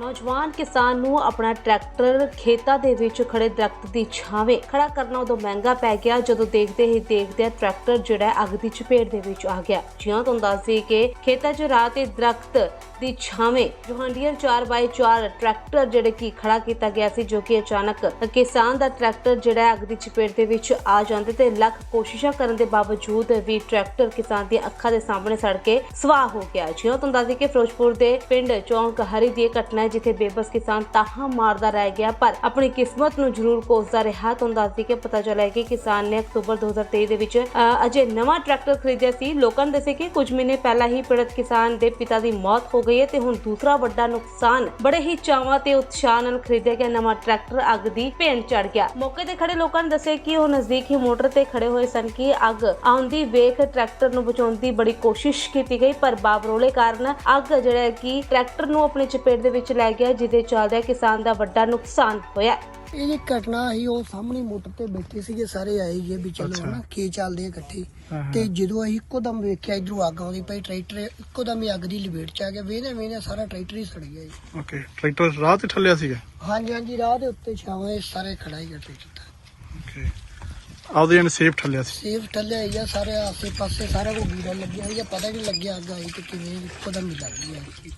ਨੌਜਵਾਨ ਕਿਸਾਨ ਨੂੰ ਆਪਣਾ ਟਰੈਕਟਰ ਖੇਤਾਂ ਦੇ ਵਿੱਚ ਖੜੇ ਦਰਖਤ ਦੀ ਛਾਵੇਂ ਖੜਾ ਕਰਨਾ ਉਦੋਂ ਮਹਿੰਗਾ ਪੈ ਗਿਆ ਜਦੋਂ ਦੇਖਦੇ ਹੀ ਦੇਖਦੇ ਟਰੈਕਟਰ ਜਿਹੜਾ ਅੱਗ ਦੀ ਚਪੇਟ ਦੇ ਵਿੱਚ ਆ ਗਿਆ। ਜਿਉਂ ਤੁਹਾਨੂੰ ਦੱਸ ਕਿ ਖੇਤਾਂ 'ਚ ਰਾਤ ਤੇ ਦਰਖਤ ਦੀ ਛਾਵੇਂ ਜੋਹਾਂਡੀਅਰ 4x4 ਟਰੈਕਟਰ ਜਿਹੜੇ ਕਿ ਖੜਾ ਕੀਤਾ ਗਿਆ ਸੀ ਜੋ ਕਿ ਅਚਾਨਕ ਕਿਸਾਨ ਦਾ ਟਰੈਕਟਰ ਜਿਹੜਾ ਅੱਗ ਦੀ ਚਪੇਟ ਦੇ ਵਿੱਚ ਆ ਜਾਂਦੇ ਤੇ ਲੱਖ ਕੋਸ਼ਿਸ਼ਾਂ ਕਰਨ ਦੇ ਬਾਵਜੂਦ ਵੀ ਟਰੈਕਟਰ ਕਿਸਾਨ ਦੀਆਂ ਅੱਖਾਂ ਦੇ ਸਾਹਮਣੇ ਸੜ ਕੇ ਸਵਾਹ ਹੋ ਗਿਆ। ਜਿਉਂ ਤੁਹਾਨੂੰ ਦੱਸ ਕਿ ਫਿਰੋਜ਼ਪੁਰ ਦੇ ਪਿੰਡ ਚੌਂਕ ਹਰੀ ਦੀ ਘਟਨਾ ਹੈ ਜਿੱਥੇ ਬੇਬਸ ਕਿਸਾਨ ਤਾਹਾਂ ਮਾਰਦਾ ਰਹਿ ਗਿਆ, ਪਰ ਆਪਣੀ ਕਿਸਮਤ ਨੂੰ ਜ਼ਰੂਰ ਕੋਸਦਾ ਰਿਹਾ। ਤੁਹਾਨੂੰ ਦੱਸ ਕਿ ਪਤਾ ਚੱਲਿਆ ਕਿ ਕਿਸਾਨ ਨੇ ਅਕਤੂਬਰ 2023 ਦੇ ਵਿੱਚ ਅਜੇ ਨਵਾਂ ਟਰੈਕਟਰ ਖਰੀਦਿਆ ਸੀ। ਲੋਕਾਂ ਨੇ ਦੱਸਿਆ ਕਿ ਕੁਝ ਮਹੀਨੇ ਪਹਿਲਾਂ ਹੀ ਪੀੜਤ ਕਿਸਾਨ ਦੇ ਪਿਤਾ ਦੀ ਮੌਤ ਹੋ ਗਈ ਹੈ ਤੇ ਹੁਣ ਦੂਸਰਾ ਵੱਡਾ ਨੁਕਸਾਨ ਬੜੇ ਹੀ ਚਾਵਾਂ ਤੇ ਉਤਸ਼ਾਹ ਨਾਲ ਖਰੀਦਿਆ ਗਿਆ ਨਵਾਂ ਟਰੈਕਟਰ। ਅੱਗ ਦੀ ਭੇਂਟ ਚੜ ਗਿਆ। ਮੌਕੇ ਤੇ ਖੜੇ ਲੋਕਾਂ ਨੇ ਦੱਸਿਆ ਕਿ ਉਹ ਨਜ਼ਦੀਕ ਹੀ ਮੋਟਰ ਤੇ ਖੜੇ ਹੋਏ ਸਨ ਕਿ ਅੱਗ ਆਉਂਦੀ ਵੇਖ ਟਰੈਕਟਰ ਨੂੰ ਬਚਾਉਣ ਦੀ ਬੜੀ ਕੋਸ਼ਿਸ਼ ਕੀਤੀ ਗਈ, ਪਰ ਬਾਬਰੋਲੇ ਕਾਰਨ ਅੱਗ ਜਿਹੜਾ ਕਿ ਟਰੈਕਟਰ ਨੂੰ ਆਪਣੀ ਚਪੇਟ ਦੇ ਵਿੱਚ ਲੈ ਗਿਆ ਜਿਹਦੇ ਚੱਲਦਿਆਂ ਕਿਸਾਨ ਦਾ ਵੱਡਾ ਨੁਕਸਾਨ ਹੋਇਆ। ਇਹ ਜੀ ਘਟਨਾ ਸੀ ਉਹ ਸਾਹਮਣੇ ਮੋਟਰ ਤੇ ਬੈਠੇ ਸੀਗੇ ਸਾਰੇ ਆਏ ਜੇ ਵੀ ਚਲੋ। ਹਨਾ ਕੀ ਚੱਲਦੇ ਆ ਇਕੱਠੇ। ਹਾਂ, ਹਾਂ। ਤੇ ਜਦੋਂ ਅਸੀਂ ਇੱਕੋ ਦਮ ਵੇਖਿਆ ਇਧਰੋਂ ਅੱਗ ਆਉਂਦੀ ਪਈ ਟਰੈਕਟਰ ਇੱਕੋ ਦਮ ਹੀ ਅੱਗ ਦੀ ਲਪੇਟ ਚ ਆ ਗਿਆ ਵੇਨੇ ਵੇਨੇ ਸਾਰਾ ਟਰੈਕਟਰ ਹੀ ਸੜ ਗਿਆ ਜੀ। ਓਕੇ ਟਰੈਕਟਰ ਰਾਹ ਤੇ ਠੱਲਿਆ ਸੀਗਾ? ਹਾਂਜੀ ਹਾਂਜੀ ਰਾਹ ਦੇ ਉੱਤੇ ਛਾਵਾਂ ਇਹ ਸਾਰੇ ਖੜਾ ਹੀ ਟਰੈਕਟਰ ਓਕੇ ਆਪਦੇ ਜਨ ਸੇਫ ਠੱਲਿਆ ਸੀ? ਸੇਫ ਠੱਲਿਆ ਹੀ ਆ ਸਾਰੇ ਆਸੇ ਪਾਸੇ ਸਾਰਾ ਕੋ ਗੀੜਾ ਲੱਗਿਆ ਸੀ ਪਤਾ ਨਹੀਂ ਲੱਗਿਆ ਅੱਗ ਆਈ ਤੇ ਕਿਵੇਂ ਇੱਕੋ ਦਮ ਹੀ ਲੱਗ ਗਈ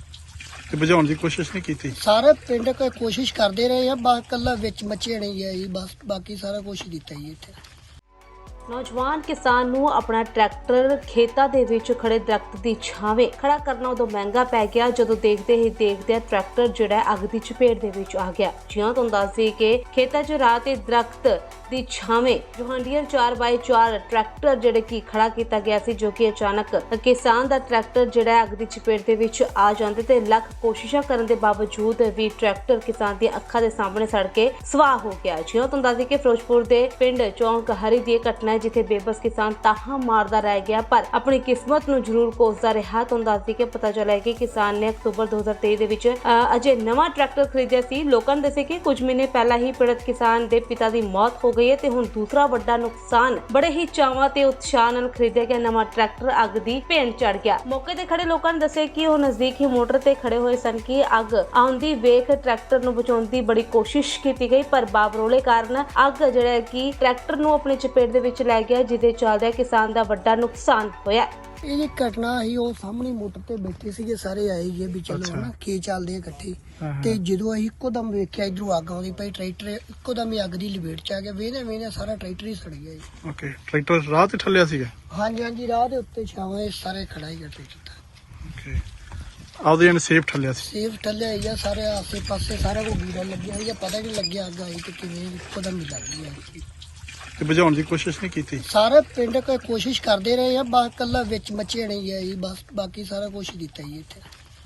ਤੇ ਬੁਝਾਉਣ ਦੀ ਕੋਸ਼ਿਸ਼ ਨਹੀਂ ਕੀਤੀ। ਸਾਰੇ ਪਿੰਡ ਕੋਈ ਕੋਸ਼ਿਸ਼ ਕਰਦੇ ਰਹੇ ਆ, ਬਸ ਕੱਲਾ ਵਿੱਚ ਮੱਚੇ ਨਹੀਂ ਆ ਜੀ, ਬਸ ਬਾਕੀ ਸਾਰਾ ਕੁਝ ਕੀਤਾ ਜੀ ਇੱਥੇ। ਨੌਜਵਾਨ ਕਿਸਾਨ ਨੂੰ ਆਪਣਾ ਟਰੈਕਟਰ ਖੇਤਾਂ ਦੇ ਵਿੱਚ ਖੜੇ ਦਰਖਤ ਦੀ ਛਾਵੇਂ ਖੜਾ ਕਰਨਾ ਉਦੋਂ ਮਹਿੰਗਾ ਪੈ ਗਿਆ, ਜਦੋਂ ਦੇਖਦੇ ਹੀ ਦੇਖਦੇ ਟਰੈਕਟਰ ਜਿਹੜਾ ਅੱਗ ਦੀ ਚਪੇਟ ਦੇ ਵਿੱਚ ਆ ਗਿਆ। ਜਿਉਂ ਤੁਹਾਨੂੰ ਦੱਸ ਕਿ ਖੇਤਾਂ 'ਚ ਰਾਤ ਤੇ ਦਰਖਤ ਦੀ ਛਾਵੇਂ ਜੋਹਾਂਡੀਅਰ 4x4 ਟਰੈਕਟਰ ਜਿਹੜੇ ਕਿ ਖੜਾ ਕੀਤਾ ਗਿਆ ਸੀ, ਜੋ ਕਿ ਅਚਾਨਕ ਕਿਸਾਨ ਦਾ ਟਰੈਕਟਰ ਜਿਹੜਾ ਅੱਗ ਦੀ ਚਪੇਟ ਦੇ ਵਿੱਚ ਆ ਜਾਂਦੇ ਤੇ ਲੱਖ ਕੋਸ਼ਿਸ਼ਾਂ ਕਰਨ ਦੇ ਬਾਵਜੂਦ ਵੀ ਟਰੈਕਟਰ ਕਿਸਾਨ ਦੀਆਂ ਅੱਖਾਂ ਦੇ ਸਾਹਮਣੇ ਸੜ ਕੇ ਸਵਾਹ ਹੋ ਗਿਆ। ਜਿਉਂ ਤੁਹਾਨੂੰ ਦੱਸ ਕਿ ਫਿਰੋਜ਼ਪੁਰ ਦੇ ਪਿੰਡ ਚੌਂਕ ਹਰੀ ਦੀ ਘਟਨਾ ਘਟਨਾ ਜਿੱਥੇ ਬੇਬਸ ਕਿਸਾਨ ਤਾਹਾ ਮਾਰਦਾ ਰਹਿ ਗਿਆ, ਪਰ ਆਪਣੀ ਕਿਸਮਤ ਨੂੰ ਜ਼ਰੂਰ ਕੋਸਦਾ ਰਿਹਾ। ਤੁਹਾਨੂੰ ਦੱਸ ਕਿ ਪਤਾ ਚੱਲਿਆ ਕਿ ਕਿਸਾਨ ਨੇ ਅਕਤੂਬਰ 2023 ਦੇ ਵਿੱਚ ਅਜੇ ਨਵਾਂ ਟਰੈਕਟਰ ਖਰੀਦਿਆ ਸੀ। ਲੋਕਾਂ ਨੇ ਦੱਸਿਆ ਕਿ ਕੁਝ ਮਹੀਨੇ ਪਹਿਲਾਂ ਹੀ ਪੀੜਤ ਕਿਸਾਨ ਦੇ ਪਿਤਾ ਦੀ ਮੌਤ ਹੋ ਗਈ ਹੈ ਤੇ ਹੁਣ ਦੂਸਰਾ ਵੱਡਾ ਨੁਕਸਾਨ ਬੜੇ ਹੀ ਚਾਵਾਂ ਤੇ ਉਤਸ਼ਾਹ ਨਾਲ ਖਰੀਦਿਆ ਗਿਆ ਨਵਾਂ ਟਰੈਕਟਰ। ਅੱਗ ਦੀ ਭੇਂਟ ਚੜ ਗਿਆ। ਮੌਕੇ ਤੇ ਖੜੇ ਲੋਕਾਂ ਨੇ ਦੱਸਿਆ ਕਿ ਉਹ ਨਜ਼ਦੀਕ ਹੀ ਮੋਟਰ ਤੇ ਖੜੇ ਹੋਏ ਸਨ ਕਿ ਅੱਗ ਆਉਂਦੀ ਵੇਖ ਟਰੈਕਟਰ ਨੂੰ ਬਚਾਉਣ ਦੀ ਬੜੀ ਕੋਸ਼ਿਸ਼ ਕੀਤੀ ਗਈ, ਪਰ ਬਾਬਰੋਲੇ ਕਾਰਨ ਅੱਗ ਜਿਹੜਾ ਕਿ ਟਰੈਕਟਰ ਨੂੰ ਆਪਣੀ ਚਪੇਟ ਦੇ ਵਿੱਚ ਲੈ ਗਿਆ ਜਿਹਦੇ ਚੱਲਦਿਆਂ ਕਿਸਾਨ ਦਾ ਵੱਡਾ ਨੁਕਸਾਨ ਹੋਇਆ। ਇਹ ਜੀ ਘਟਨਾ ਸੀ ਉਹ ਸਾਹਮਣੇ ਮੋਟਰ ਤੇ ਬੈਠੇ ਸੀਗੇ ਸਾਰੇ ਆਏ ਜੇ ਵੀ ਚਲੋ। ਹਨਾ ਕੀ ਚੱਲਦੇ ਆ ਇਕੱਠੇ। ਹਾਂ, ਹਾਂ। ਤੇ ਜਦੋਂ ਅਸੀਂ ਇੱਕੋ ਦਮ ਵੇਖਿਆ ਇਧਰੋਂ ਅੱਗ ਆਉਂਦੀ ਪਈ ਟਰੈਕਟਰ ਇੱਕੋ ਦਮ ਹੀ ਅੱਗ ਦੀ ਲਪੇਟ ਚ ਆ ਗਿਆ ਵੇਨੇ ਵੇਨੇ ਸਾਰਾ ਟਰੈਕਟਰ ਹੀ ਸੜ ਗਿਆ ਜੀ। ਓਕੇ ਟਰੈਕਟਰ ਰਾਹ ਤੇ ਠੱਲਿਆ ਸੀਗਾ? ਹਾਂਜੀ ਹਾਂਜੀ ਰਾਹ ਦੇ ਉੱਤੇ ਛਾਵਾਂ ਇਹ ਸਾਰੇ ਖੜਾ ਹੀ ਟਰੈਕਟਰ ਓਕੇ। ਆਪਦੇ ਜਨ ਸੇਫ ਠੱਲਿਆ ਸੀ? ਸੇਫ ਠੱਲਿਆ ਹੀ ਆ ਸਾਰੇ ਆਸੇ ਪਾਸੇ ਸਾਰਾ ਕੋ ਗੀੜਾ ਲੱਗਿਆ ਸੀ ਪਤਾ ਨਹੀਂ ਲੱਗਿਆ ਅੱਗ ਆਈ ਤੇ ਕਿਵੇਂ ਇੱਕੋ ਦਮ ਹੀ ਲੱਗ ਗਈ ਤੇ ਬੁਝਾਉਣ ਦੀ ਕੋਸ਼ਿਸ਼ ਨਹੀਂ ਕੀਤੀ। ਸਾਰੇ ਪਿੰਡ ਕੋਈ ਕੋਸ਼ਿਸ਼ ਕਰਦੇ ਰਹੇ ਆ, ਬਸ ਕੱਲਾ ਵਿੱਚ ਮੱਚੇ ਨਹੀਂ ਆ ਜੀ, ਬਸ, ਬਾਕੀ ਸਾਰਾ ਕੁਝ ਕੀਤਾ ਜੀ ਇੱਥੇ।